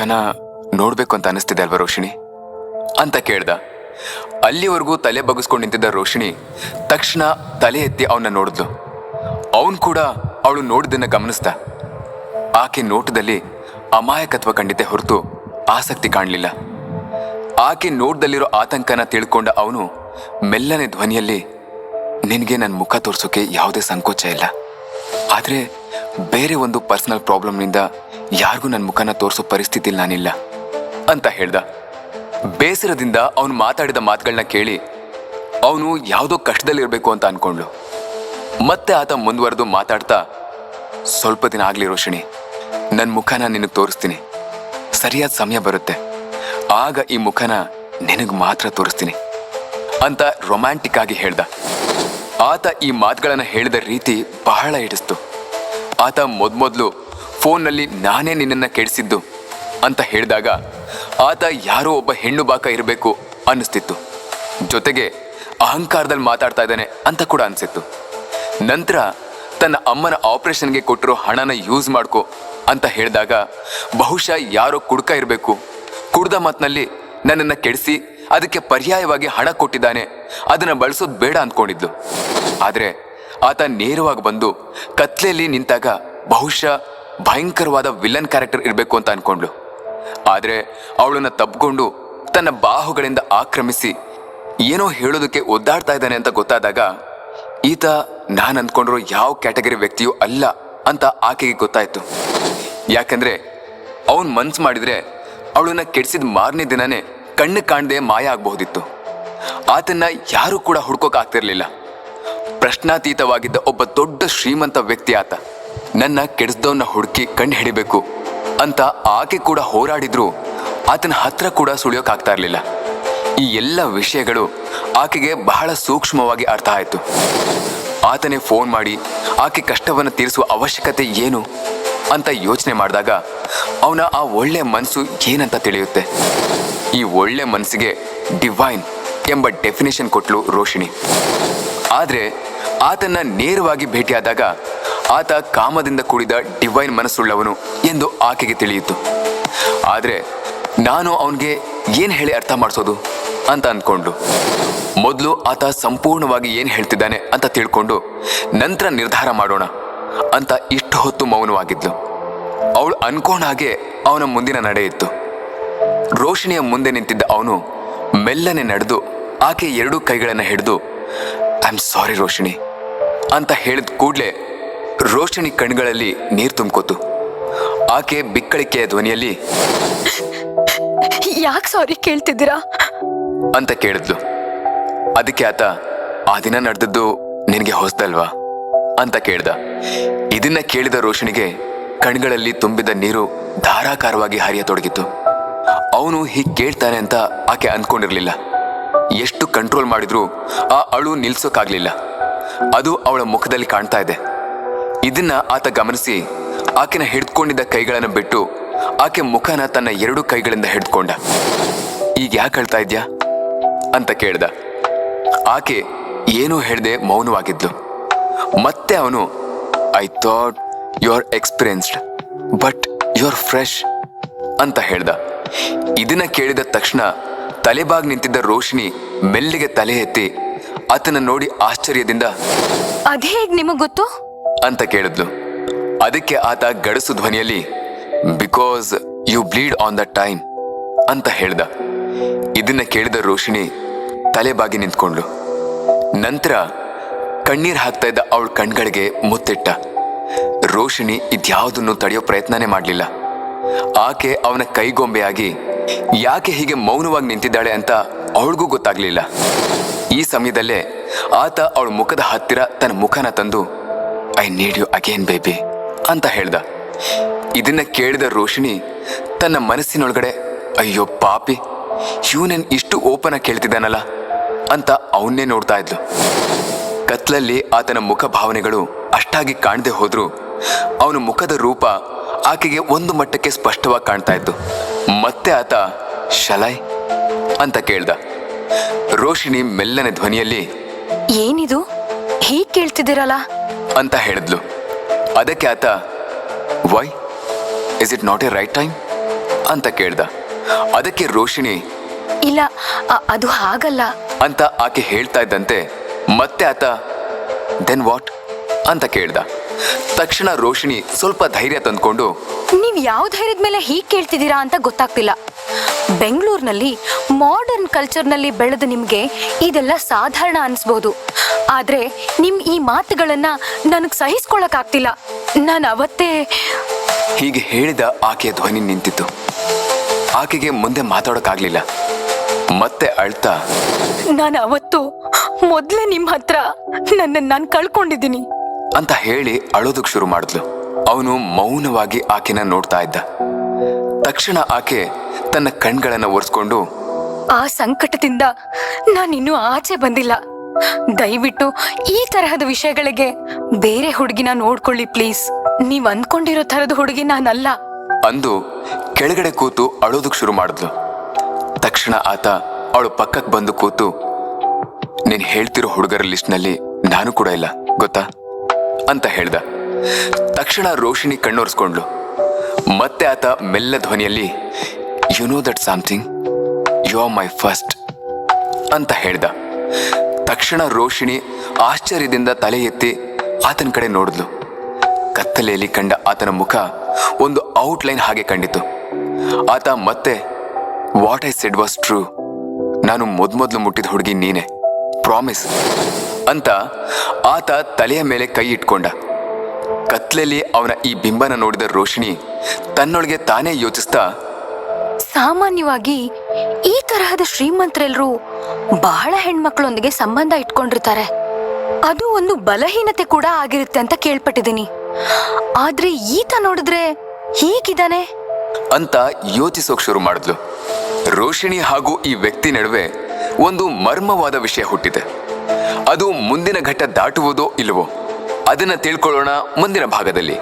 ಮುಖನ ನೋಡ್ಬೇಕು ಅಂತ ಅನಿಸ್ತಿದೆ ಅಲ್ವಾ ರೋಷಿಣಿ? ಅಂತ ಕೇಳ್ದ. ಅಲ್ಲಿವರೆಗೂ ತಲೆ ಬಗ್ಗಿಸ್ಕೊಂಡು ನಿಂತಿದ್ದ ರೋಷಿಣಿ ತಕ್ಷಣ ತಲೆ ಎತ್ತಿ ಅವನ್ನ ನೋಡಿದ್ಲು. ಅವನು ಕೂಡ ಅವಳು ನೋಡಿದ್ದನ್ನ ಗಮನಿಸ್ದ. ಆಕೆ ನೋಟದಲ್ಲಿ ಅಮಾಯಕತ್ವ ಕಂಡಿದ್ದೆ ಹೊರತು ಆಸಕ್ತಿ ಕಾಣಲಿಲ್ಲ. ಆಕೆ ನೋಟದಲ್ಲಿರೋ ಆತಂಕನ ತಿಳ್ಕೊಂಡ ಅವನು ಮೆಲ್ಲನೆ ಧ್ವನಿಯಲ್ಲಿ, ನಿನಗೆ ನನ್ನ ಮುಖ ತೋರಿಸೋಕೆ ಯಾವುದೇ ಸಂಕೋಚ ಇಲ್ಲ. ಆದರೆ ಬೇರೆ ಒಂದು ಪರ್ಸನಲ್ ಪ್ರಾಬ್ಲಮ್ನಿಂದ ಯಾರಿಗೂ ನನ್ನ ಮುಖನ ತೋರಿಸೋ ಪರಿಸ್ಥಿತಿಲಿ ನಾನಿಲ್ಲ ಅಂತ ಹೇಳ್ದ. ಬೇಸರದಿಂದ ಅವನು ಮಾತಾಡಿದ ಮಾತುಗಳನ್ನ ಕೇಳಿ ಅವನು ಯಾವುದೋ ಕಷ್ಟದಲ್ಲಿರಬೇಕು ಅಂತ ಅನ್ಕೊಂಡ್ಳು. ಮತ್ತೆ ಆತ ಮುಂದುವರೆದು ಮಾತಾಡ್ತಾ, ಸ್ವಲ್ಪ ದಿನ ಆಗ್ಲಿ ರೋಷಿಣಿ ನನ್ನ ಮುಖನ ನಿನಗೆ ತೋರಿಸ್ತೀನಿ. ಸರಿಯಾದ ಸಮಯ ಬರುತ್ತೆ. ಆಗ ಈ ಮುಖನ ನಿನಗೆ ಮಾತ್ರ ತೋರಿಸ್ತೀನಿ. ಅಂತ ರೊಮ್ಯಾಂಟಿಕ್ ಆಗಿ ಹೇಳ್ದ. ಆತ ಈ ಮಾತುಗಳನ್ನು ಹೇಳಿದ ರೀತಿ ಬಹಳ ಹಿಡಿಸ್ತು. ಆತ ಮೊದಮೊದಲು ಫೋನ್ನಲ್ಲಿ ನಾನೇ ನಿನ್ನನ್ನು ಕೆಡಿಸಿದ್ದು ಅಂತ ಹೇಳಿದಾಗ ಆತ ಯಾರೋ ಒಬ್ಬ ಹೆಣ್ಣು ಬಾಕ ಇರಬೇಕು ಅನ್ನಿಸ್ತಿತ್ತು. ಜೊತೆಗೆ ಅಹಂಕಾರದಲ್ಲಿ ಮಾತಾಡ್ತಾ ಇದ್ದಾನೆ ಅಂತ ಕೂಡ ಅನಿಸಿತ್ತು. ನಂತರ ತನ್ನ ಅಮ್ಮನ ಆಪರೇಷನ್ಗೆ ಕೊಟ್ಟಿರೋ ಹಣನ ಯೂಸ್ ಮಾಡ್ಕೋ ಅಂತ ಹೇಳಿದಾಗ ಬಹುಶಃ ಯಾರೋ ಕುಡ್ಕ ಇರಬೇಕು. ಕುಡ್ದ ಮಾತಿನಲ್ಲಿ ನನ್ನನ್ನು ಕೆಡಿಸಿ ಅದಕ್ಕೆ ಪರ್ಯಾಯವಾಗಿ ಹಣ ಕೊಟ್ಟಿದ್ದಾನೆ. ಅದನ್ನು ಬಳಸೋದು ಬೇಡ ಅಂದ್ಕೊಂಡಿದ್ದು. ಆದರೆ ಆತ ನೇರವಾಗಿ ಬಂದು ಕತ್ಲೆಯಲ್ಲಿ ನಿಂತಾಗ ಬಹುಶಃ ಭಯಂಕರವಾದ ವಿಲನ್ ಕ್ಯಾರೆಕ್ಟರ್ ಇರಬೇಕು ಅಂತ ಅನ್ಕೊಂಡ್ಳು. ಆದರೆ ಅವಳನ್ನ ತಬ್ಕೊಂಡು ತನ್ನ ಬಾಹುಗಳಿಂದ ಆಕ್ರಮಿಸಿ ಏನೋ ಹೇಳೋದಕ್ಕೆ ಒದ್ದಾಡ್ತಾ ಇದ್ದಾನೆ ಅಂತ ಗೊತ್ತಾದಾಗ ಈತ ನಾನು ಅಂದ್ಕೊಂಡಿರೋ ಯಾವ ಕ್ಯಾಟಗರಿ ವ್ಯಕ್ತಿಯೂ ಅಲ್ಲ ಅಂತ ಆಕೆಗೆ ಗೊತ್ತಾಯ್ತು. ಯಾಕಂದ್ರೆ ಅವನ್ ಮನ್ಸು ಮಾಡಿದ್ರೆ ಅವಳನ್ನ ಕೆಡಿಸಿದ ಮಾರನೇ ದಿನನೇ ಕಣ್ಣು ಕಾಣದೆ ಮಾಯ ಆಗಬಹುದಿತ್ತು. ಆತನ್ನ ಯಾರೂ ಕೂಡ ಹುಡ್ಕೋಕ್ ಆಗ್ತಿರ್ಲಿಲ್ಲ. ಪ್ರಶ್ನಾತೀತವಾಗಿದ್ದ ಒಬ್ಬ ದೊಡ್ಡ ಶ್ರೀಮಂತ ವ್ಯಕ್ತಿ ಆತ. ನನ್ನ ಕೆಡಿಸ್ದವನ್ನ ಹುಡುಕಿ ಕಣ್ಣು ಹಿಡಿಬೇಕು ಅಂತ ಆಕೆ ಕೂಡ ಹೋರಾಡಿದ್ರು. ಆತನ ಹತ್ರ ಕೂಡ ಸುಳಿಯೋಕ್ಕಾಗ್ತಾ ಇರಲಿಲ್ಲ. ಈ ಎಲ್ಲ ವಿಷಯಗಳು ಆಕೆಗೆ ಬಹಳ ಸೂಕ್ಷ್ಮವಾಗಿ ಅರ್ಥ ಆಯಿತು. ಆತನೇ ಫೋನ್ ಮಾಡಿ, ಆಕೆ ಕಷ್ಟವನ್ನು ತೀರಿಸುವ ಅವಶ್ಯಕತೆ ಏನು? ಅಂತ ಯೋಚನೆ ಮಾಡಿದಾಗ ಅವನ ಆ ಒಳ್ಳೆ ಮನಸ್ಸು ಏನಂತ ತಿಳಿಯುತ್ತೆ? ಈ ಒಳ್ಳೆ ಮನಸ್ಸಿಗೆ ಡಿವೈನ್ ಎಂಬ ಡೆಫಿನೇಷನ್ ಕೊಟ್ಲು ರೋಷಿಣಿ. ಆದರೆ ಆತನ್ನ ನೇರವಾಗಿ ಭೇಟಿಯಾದಾಗ ಆತ ಕಾಮದಿಂದ ಕೂಡಿದ ಡಿವೈನ್ ಮನಸ್ಸುಳ್ಳವನು ಎಂದು ಆಕೆಗೆ ತಿಳಿಯಿತು. ಆದರೆ ನಾನು ಅವನಿಗೆ ಏನು ಹೇಳಿ ಅರ್ಥ ಮಾಡಿಸೋದು ಅಂತ ಅಂದ್ಕೊಂಡು, ಮೊದಲು ಆತ ಸಂಪೂರ್ಣವಾಗಿ ಏನು ಹೇಳ್ತಿದ್ದಾನೆ ಅಂತ ತಿಳ್ಕೊಂಡು ನಂತರ ನಿರ್ಧಾರ ಮಾಡೋಣ ಅಂತ ಇಷ್ಟು ಹೊತ್ತು ಮೌನವಾಗಿದ್ಲು. ಅವಳು ಅನ್ಕೋಣ ಹಾಗೆ ಅವನ ಮುಂದಿನ ನಡೆ ಇತ್ತು. ರೋಷಿಣಿಯ ಮುಂದೆ ನಿಂತಿದ್ದ ಅವನು ಮೆಲ್ಲನೆ ನಡೆದು ಆಕೆ ಎರಡೂ ಕೈಗಳನ್ನು ಹಿಡಿದು ಐ ಆಮ್ ಸಾರಿ ರೋಷಿಣಿ. ಅಂತ ಹೇಳಿದ ಕೂಡಲೇ ರೋಷಣಿ ಕಣ್ಗಳಲ್ಲಿ ನೀರು ತುಂಬ್ಕೋತು. ಆಕೆ ಬಿಕ್ಕಳಿಕೆಯ ಧ್ವನಿಯಲ್ಲಿ ಯಾಕೆ ಸಾರಿ ಕೇಳ್ತಿದ್ದೀರಾ? ಅಂತ ಕೇಳಿದ್ಲು. ಅದಕ್ಕೆ ಆತ ಆ ದಿನ ನಡೆದದ್ದು ನಿನಗೆ ಹೊಸದಲ್ವಾ? ಅಂತ ಕೇಳ್ದ. ಇದನ್ನ ಕೇಳಿದ ರೋಷಣಿಗೆ ಕಣ್ಗಳಲ್ಲಿ ತುಂಬಿದ ನೀರು ಧಾರಾಕಾರವಾಗಿ ಹರಿಯತೊಡಗಿತು ಅವನು ಹೀಗೆ ಕೇಳ್ತಾನೆ ಅಂತ ಆಕೆ ಅಂದ್ಕೊಂಡಿರ್ಲಿಲ್ಲ ಎಷ್ಟು ಕಂಟ್ರೋಲ್ ಮಾಡಿದ್ರೂ ಆ ಅಳು ನಿಲ್ಸೋಕ್ಕಾಗ್ಲಿಲ್ಲ ಅದು ಅವಳ ಮುಖದಲ್ಲಿ ಕಾಣ್ತಾ ಇದೆ. ಇದನ್ನ ಆತ ಗಮನಿಸಿ ಆಕೆನ ಹಿಡ್ಕೊಂಡಿದ್ದ ಕೈಗಳನ್ನು ಬಿಟ್ಟು ಆಕೆ ಮುಖನ ತನ್ನ ಎರಡು ಕೈಗಳಿಂದ ಹಿಡ್ಕೊಂಡ. ಈಗ ಯಾಕೆ ಹೇಳ್ತಾ ಇದ್ಯಾ? ಅಂತ ಕೇಳ್ದ. ಆಕೆ ಏನೂ ಹೇಳದೆ ಮೌನವಾಗಿದ್ಲು. ಮತ್ತೆ ಅವನು I thought you are experienced but you are fresh ಅಂತ ಹೇಳ್ದ. ಇದನ್ನ ಕೇಳಿದ ತಕ್ಷಣ ತಲೆಬಾಗ್ ನಿಂತಿದ್ದ ರೋಶಿನಿ ಮೆಲ್ಲಿಗೆ ತಲೆ ಎತ್ತಿ ಆತನ ನೋಡಿ ಆಶ್ಚರ್ಯದಿಂದ ಅದೇ ಹೇಗ್ ನಿಮಗ್ ಗೊತ್ತು? ಅಂತ ಕೇಳಿದ್ಲು. ಅದಕ್ಕೆ ಆತ ಗಡಸು ಧ್ವನಿಯಲ್ಲಿ because you bleed on the time ಅಂತ ಹೇಳ್ದ. ಇದನ್ನ ಕೇಳಿದ ರೋಷಿಣಿ ತಲೆಬಾಗಿ ನಿಂತ್ಕೊಂಡ್ಳು. ನಂತರ ಕಣ್ಣೀರ್ ಹಾಕ್ತಾ ಇದ್ದ ಅವಳ ಕಣ್ಗಳಿಗೆ ಮುತ್ತಿಟ್ಟ. ರೋಷಿಣಿ ಇದ್ಯಾವುದನ್ನು ತಡೆಯೋ ಪ್ರಯತ್ನನೇ ಮಾಡಲಿಲ್ಲ. ಆಕೆ ಅವನ ಕೈಗೊಂಬೆಯಾಗಿ ಯಾಕೆ ಹೀಗೆ ಮೌನವಾಗಿ ನಿಂತಿದ್ದಾಳೆ ಅಂತ ಅವಳಿಗೂ ಗೊತ್ತಾಗ್ಲಿಲ್ಲ. ಈ ಸಮಯದಲ್ಲೇ ಆತ ಅವಳ ಮುಖದ ಹತ್ತಿರ ತನ್ನ ಮುಖನ ತಂದು, I need you again baby ಅಂತ ಹೇಳ್ದ. ಇದನ್ನ ಕೇಳಿದ ರೋಷಿಣಿ ತನ್ನ ಮನಸ್ಸಿನೊಳಗಡೆ, ಅಯ್ಯೋ ಪಾಪಿ, ಇವನನ್ ಇಷ್ಟು ಓಪನ್ ಆಗಿ ಕೇಳ್ತಿದ್ದಾನಲ್ಲ ಅಂತ ಅವನ್ನೇ ನೋಡ್ತಾ ಇದ್ಲು. ಕತ್ಲಲ್ಲಿ ಆತನ ಮುಖ ಭಾವನೆಗಳು ಅಷ್ಟಾಗಿ ಕಾಣದೆ ಹೋದ್ರು. ಅವನ ಮುಖದ ರೂಪ ಆಕೆಗೆ ಒಂದು ಮಟ್ಟಕ್ಕೆ ಸ್ಪಷ್ಟವಾಗಿ ಕಾಣ್ತಾ ಇತ್ತು. ಮತ್ತೆ ಆತ ಶಲೈ ಅಂತ ಕೇಳ್ದ. ರೋಷಿಣಿ ಮೆಲ್ಲನೆ ಧ್ವನಿಯಲ್ಲಿ ಏನಿದು? ಹೀಗ್ ಕೇಳ್ತಿದ್ದೀರಲ್ಲ? ಅಂತ ಹೇಳಿದ್ಲು. ಅದಕ್ಕೆ ಆತ why is it not a right time ಅಂತ ಕೇಳ್ದ. ಅದಕ್ಕೆ ರೋಷಿಣಿ ಇಲ್ಲ ಅ- ಅದು ಹಾಗಲ್ಲ. ಅಂತ ಆಕೆ ಹೇಳ್ತಾ ಇದ್ದಂತೆ ಮತ್ತೆ ಆತ ದೆನ್ ವಾಟ್ ಅಂತ ಕೇಳ್ದ. ತಕ್ಷಣ ರೋಷಿಣಿ ಸ್ವಲ್ಪ ಧೈರ್ಯ ತಂದ್ಕೊಂಡು ನೀವ್ ಯಾವ ಧೈರ್ಯದ ಮೇಲೆ ಹೀಗ್ ಕೇಳ್ತಿದ್ದೀರಾ ಅಂತ ಗೊತ್ತಾಗ್ತಿಲ್ಲ. ಬೆಂಗಳೂರಿನಲ್ಲಿ ಮಾಡರ್ನ್ ಕಲ್ಚರ್ನಲ್ಲಿ ಬೆಳೆದ ನಿಮ್ಗೆ ಇದೆಲ್ಲ ಸಾಧಾರಣ ಅನ್ಸ್ಬೋದು. ಆದ್ರೆ ನಿಮ್ ಈ ಮಾತುಗಳನ್ನ ನನಗ್ ಸಹಿಸ್ಕೊಳಕ್ ಆಗ್ತಿಲ್ಲ ನಾನು ಅವತ್ತೇ ಹೀಗೆ ಹೇಳಿದ ಆಕೆಯ ಧ್ವನಿ ನಿಂತಿತ್ತು. ಆಕೆಗೆ ಮುಂದೆ ಮಾತಾಡೋಕ್ಕಾಗ್ಲಿಲ್ಲ. ಮತ್ತೆ ಅಳ್ತಾ ನಾನು ಅವತ್ತು ಮೊದ್ಲೇ ನಿಮ್ ಹತ್ರ ನನ್ನ ನಾನು ಕಳ್ಕೊಂಡಿದ್ದೀನಿ. ಅಂತ ಹೇಳಿ ಅಳೋದಕ್ ಶುರು ಮಾಡಿದ್ಲು. ಅವನು ಮೌನವಾಗಿ ಆಕೆನ ನೋಡ್ತಾ ಇದ್ದ. ತಕ್ಷಣ ಆಕೆ ತನ್ನ ಕಣ್ಗಳನ್ನ ಒರೆಸ್ಕೊಂಡು ಆ ಸಂಕಟದಿಂದ ನಾನಿನ್ನೂ ಆಚೆ ಬಂದಿಲ್ಲ. ದಯವಿಟ್ಟು ಈ ತರಹದ ವಿಷಯಗಳಿಗೆ ಬೇರೆ ಹುಡುಗಿನ ನೋಡ್ಕೊಳ್ಳಿ ಪ್ಲೀಸ್. ನೀವ್ ಅನ್ಕೊಂಡಿರೋ ತರದ ಹುಡುಗಿ ನಾನಲ್ಲ. ಅಂದು ಕೆಳಗಡೆ ಕೂತು ಅಳೋದಕ್ ಶುರು ಮಾಡಿದ್ಲು. ತಕ್ಷಣ ಆತ ಅವಳು ಪಕ್ಕಕ್ಕೆ ಬಂದು ಕೂತು ನೀನ್ ಹೇಳ್ತಿರೋ ಹುಡುಗರ ಲಿಸ್ಟ್ನಲ್ಲಿ ನಾನು ಕೂಡ ಇಲ್ಲ ಗೊತ್ತಾ? ಅಂತ ಹೇಳ್ದ. ತಕ್ಷಣ ರೋಷಿಣಿ ಕಣ್ಣೊರೆಸ್ಕೊಂಡ್ಲು. ಮತ್ತೆ ಆತ ಮೆಲ್ಲ ಧ್ವನಿಯಲ್ಲಿ you know that something you are my first ಅಂತ ಹೇಳ್ದ. ತಕ್ಷಣ ರೋಷಿಣಿ ಆಶ್ಚರ್ಯದಿಂದ ತಲೆ ಎತ್ತಿ ಆತನ ಕಡೆ ನೋಡಿದ್ಲು. ಕತ್ತಲೆಯಲ್ಲಿ ಕಂಡ ಆತನ ಮುಖ ಒಂದು ಔಟ್ಲೈನ್ ಹಾಗೆ ಕಂಡಿತು ಆತ, ಮತ್ತೆ what I said was true ನಾನು ಮೊದ್ಮೊದ್ಲು ಮುಟ್ಟಿದ ಹುಡುಗಿ ನೀನೆ. ಪ್ರಾಮಿಸ್ ಅಂತ ಆತ ತಲೆಯ ಮೇಲೆ ಕೈ ಇಟ್ಕೊಂಡ. ಕತ್ಲೆಯಲ್ಲಿ ಅವನ ಈ ಬಿಂಬನ ನೋಡಿದ ರೋಷಿಣಿ ತನ್ನೊಳಗೆ ತಾನೇ ಯೋಚಿಸ್ತಾ ಸಾಮಾನ್ಯವಾಗಿ ಈ ತರಹದ ಶ್ರೀಮಂತರೆಲ್ಲರೂ ಬಹಳ ಹೆಣ್ಮಕ್ಳೊಂದಿಗೆ ಸಂಬಂಧ ಇಟ್ಕೊಂಡಿರ್ತಾರೆ. ಅದು ಒಂದು ಬಲಹೀನತೆ ಕೂಡ ಆಗಿರುತ್ತೆ ಅಂತ ಕೇಳ್ಪಟ್ಟಿದ್ದೀನಿ. ಆದ್ರೆ ಈತ ನೋಡಿದ್ರೆ ಹೀಗಿದ್ದಾನೆ? ಅಂತ ಯೋಚಿಸೋಕ್ ಶುರು ಮಾಡಿದ್ಲು. ರೋಷಿಣಿ ಹಾಗೂ ಈ ವ್ಯಕ್ತಿ ನಡುವೆ ಒಂದು ಮರ್ಮವಾದ ವಿಷಯ ಹುಟ್ಟಿದೆ. ಅದು ಮುಂದಿನ ಘಟ್ಟ ದಾಟುವುದೋ ಇಲ್ಲವೋ? ಅದನ್ನು ತಿಳ್ಕೊಳ್ಳೋಣ ಮುಂದಿನ ಭಾಗದಲ್ಲಿ.